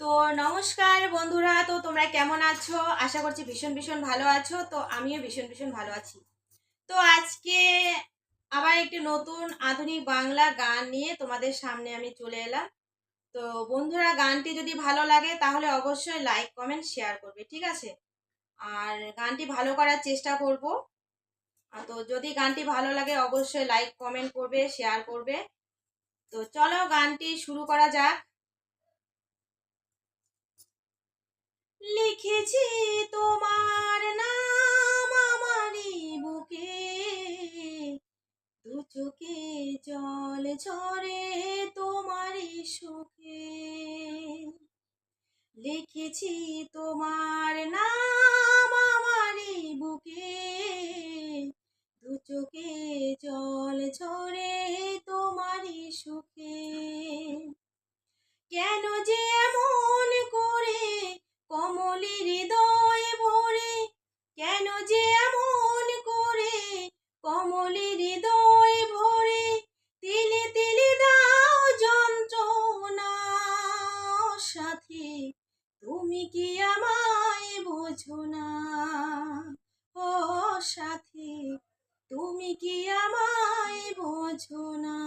তো নমস্কার বন্ধুরা, তো তোমরা কেমন আছো? আশা করছি ভীষণ ভীষণ ভালো আছো, তো আমিও ভীষণ ভীষণ ভালো আছি। তো আজকে আবার একটি নতুন আধুনিক বাংলা গান নিয়ে তোমাদের সামনে আমি চলে এলাম। তো বন্ধুরা, গানটি যদি ভালো লাগে তাহলে অবশ্যই লাইক, কমেন্ট, শেয়ার করবে, ঠিক আছে? আর গানটি ভালো করার চেষ্টা করব। তো যদি গানটি ভালো লাগে অবশ্যই লাইক, কমেন্ট করবে, শেয়ার করবে। তো চলো গানটি শুরু করা যাক। লিখেছি তোমার নাম আমারই বুকে। দু চোখে জল ঝরে তোমারই সুখে। লিখেছি তোমার নাম আমারই বুকে। দু চোখে জল বোঝো না। ও সাথী, তুমি কি আমায় বোঝো না?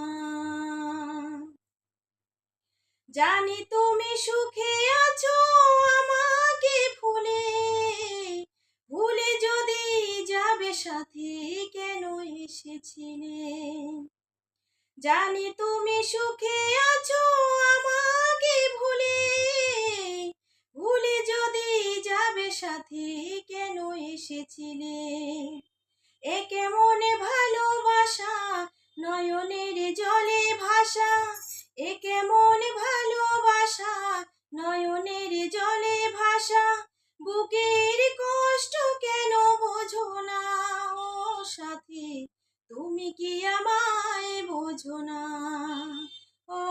জানি তুমি সুখে আছো আমাকে ভুলে। ভুলে যদি যাবে সাথী, কেন এসেছিলে? জানি তুমি সুখে আছো আমাকে ভুলে ভুলে যদি যাবে সাথী কেন এসেছিলে? এ কেমন ভালোবাসা, নয়নের জলে ভাষা এ কেমন ভালোবাসা, নয়নের জলে ভাষা বুকের কষ্ট কেন বোঝো না? ও সাথী, তুমি কি আমায় বোঝো না? ও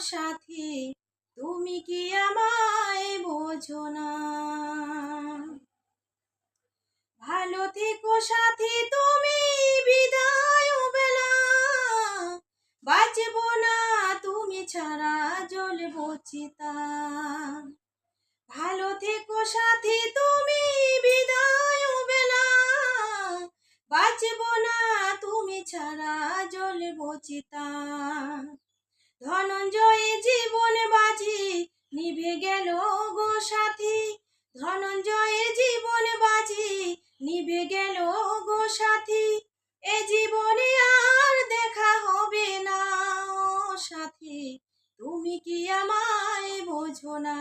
সাথী, তুমি কি আমায় বোঝো না? ভালো থেকো সাথী, তুমি বিদায় বেলা বাঁচব না, তুমি ছাড়া জ্বলব চিতা। ভালো থেকো সাথী, তুমি বিদায় বেলা বাঁচব না, তুমি ছাড়া জ্বলব চিতা। ধনঞ্জয় জীবন বাজি এ জীবনে আর দেখা হবে না। সাথী, তুমি কি আমায় বোঝো না?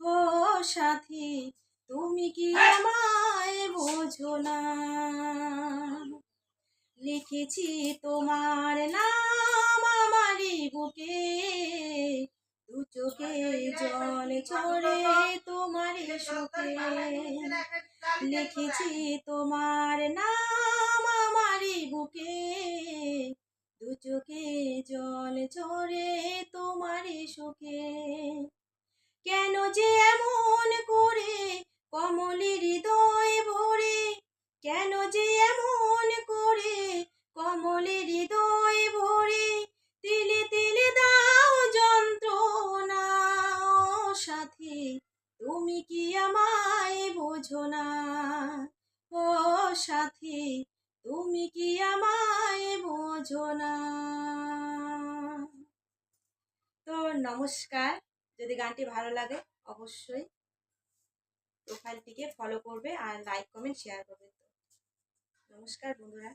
ও সাথী, তুমি কি আমায় বোঝো না? লিখেছি তোমার নাম আমারই বুকে। দু চোখে জল ছড়ে তোমার সুখে। লিখেছি তোমার নাম চোখে জল ঝরে তোমার সুখে কেন যে এমন করে কমলি হৃদয় ভরে? কেন যে এমন করে কমলি হৃদয় ভরে? তিলে তিলে দাও যন্ত্রণা সাথী, তুমি কি আমায় বোঝো না? ও সাথী, তুমি কি আমায় বোঝো না? নমস্কার। যদি গানটি ভালো লাগে, অবশ্যই প্রোফাইলটিকে ফলো করবে আর লাইক কমেন্ট শেয়ার করবে নমস্কার বন্ধুরা।